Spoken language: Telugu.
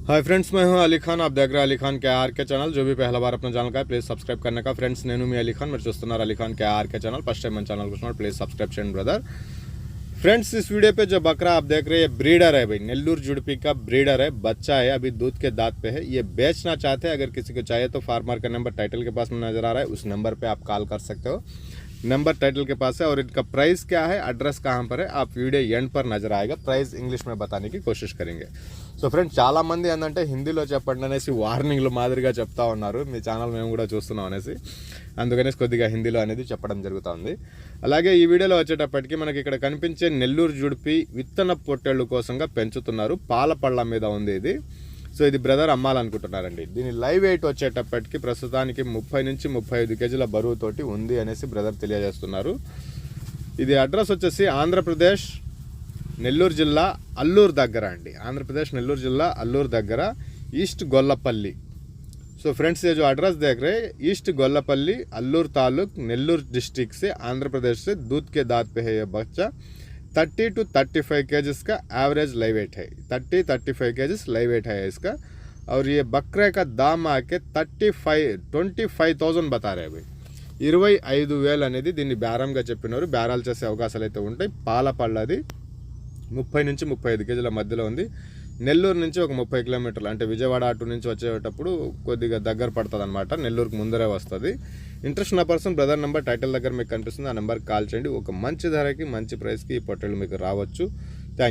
हाय फ्रेंड्स मैं हूँ अली खान। आप देख रहे हैं अली खान के आर के चैनल। जो भी पहला बार अपना चैनल का है प्लीज़ सब्सक्राइब करने का। फ्रेंड्स नैनू मी अली खान। मेरे चुस्तनार अली खान के R K channel, first time channel channel कुछ प्लीज़ सब्सक्राइब चैन ब्रदर फ्रेंड्स इस वीडियो पे जो बकरा आप देख रहे हैं ब्रीडर है भाई। नेल्लूर जुड़पी का ब्रीडर है, बच्चा है, अभी दूध के दांत पे है। ये बेचना चाहते हैं, अगर किसी को चाहिए तो फार्मर का नंबर टाइटल के पास में नज़र आ रहा है, उस नंबर पर आप कॉल कर सकते हो। नंबर टाइटल के पास है और इनका प्राइस क्या है एड्रेस कहाँ पर है आप वीडियो एंड पर नजर आएगा प्राइस इंग्लिश में बताने की कोशिश करेंगे సో ఫ్రెండ్స్ చాలా మంది ఏంటంటే హిందీలో చెప్పండి అనేసి వార్నింగ్లు మాదిరిగా చెప్తా ఉన్నారు మీ ఛానల్ మేము కూడా చూస్తున్నాం అనేసి అందుకనేసి కొద్దిగా హిందీలో అనేది చెప్పడం జరుగుతుంది అలాగే ఈ వీడియోలో వచ్చేటప్పటికి మనకి ఇక్కడ కనిపించే నెల్లూరు జుడిపి విత్తన పొట్టేళ్ళు కోసంగా పెంచుతున్నారు పాల పళ్ళ మీద ఉంది ఇది సో ఇది బ్రదర్ అమ్మాలనుకుంటున్నారండి. దీని లైవ్ వెయిట్ వచ్చేటప్పటికి ప్రస్తుతానికి ముప్పై నుంచి ముప్పై ఐదు కేజీల బరువుతోటి ఉంది అనేసి బ్రదర్ తెలియజేస్తున్నారు. ఇది అడ్రస్ వచ్చేసి ఆంధ్రప్రదేశ్ నెల్లూరు జిల్లా అల్లూరు దగ్గర అండి. ఆంధ్రప్రదేశ్ నెల్లూరు జిల్లా అల్లూరు దగ్గర ఈస్ట్ గొల్లపల్లి. సో ఫ్రెండ్స్ ఏజు అడ్రస్ దగ్గరే ఈస్ట్ గొల్లపల్లి అల్లూరు తాలూక్ నెల్లూరు డిస్టిక్స్ ఆంధ్రప్రదేశ్ దూత్కే కే దాత్ పే బచ్చా पे है ये बच्चा 30 टू 35 फाइव केजेस का एवरेज लाइव वेट है 30 35 फाइव केजेस लाइव वेट है इसका और ये बकरे का दाम आके thirty five twenty five thousand బతా రే భాయ్ ఇరవై ఐదు వేలు అనేది దీన్ని బేరంగా చెప్పినారు బేరాలు చేసే అవకాశాలు అయితే ఉంటాయి పాల పళ్ళది ముప్పై నుంచి ముప్పై ఐదు కేజీల మధ్యలో ఉంది నెల్లూరు నుంచి ఒక ముప్పై కిలోమీటర్లు అంటే విజయవాడ అటు నుంచి వచ్చేటప్పుడు కొద్దిగా దగ్గర పడుతుంది అనమాట నెల్లూరుకు ముందరే వస్తుంది ఇంట్రెస్ట్ ఉన్న పర్సన్ బ్రదర్ నెంబర్ టైటిల్ దగ్గర మీకు కనిపిస్తుంది. ఆ నెంబర్కి కాల్ చేయండి. ఒక మంచి ధరకి మంచి ప్రైస్కి ఈ పొట్టేళ్ళు మీకు రావచ్చు.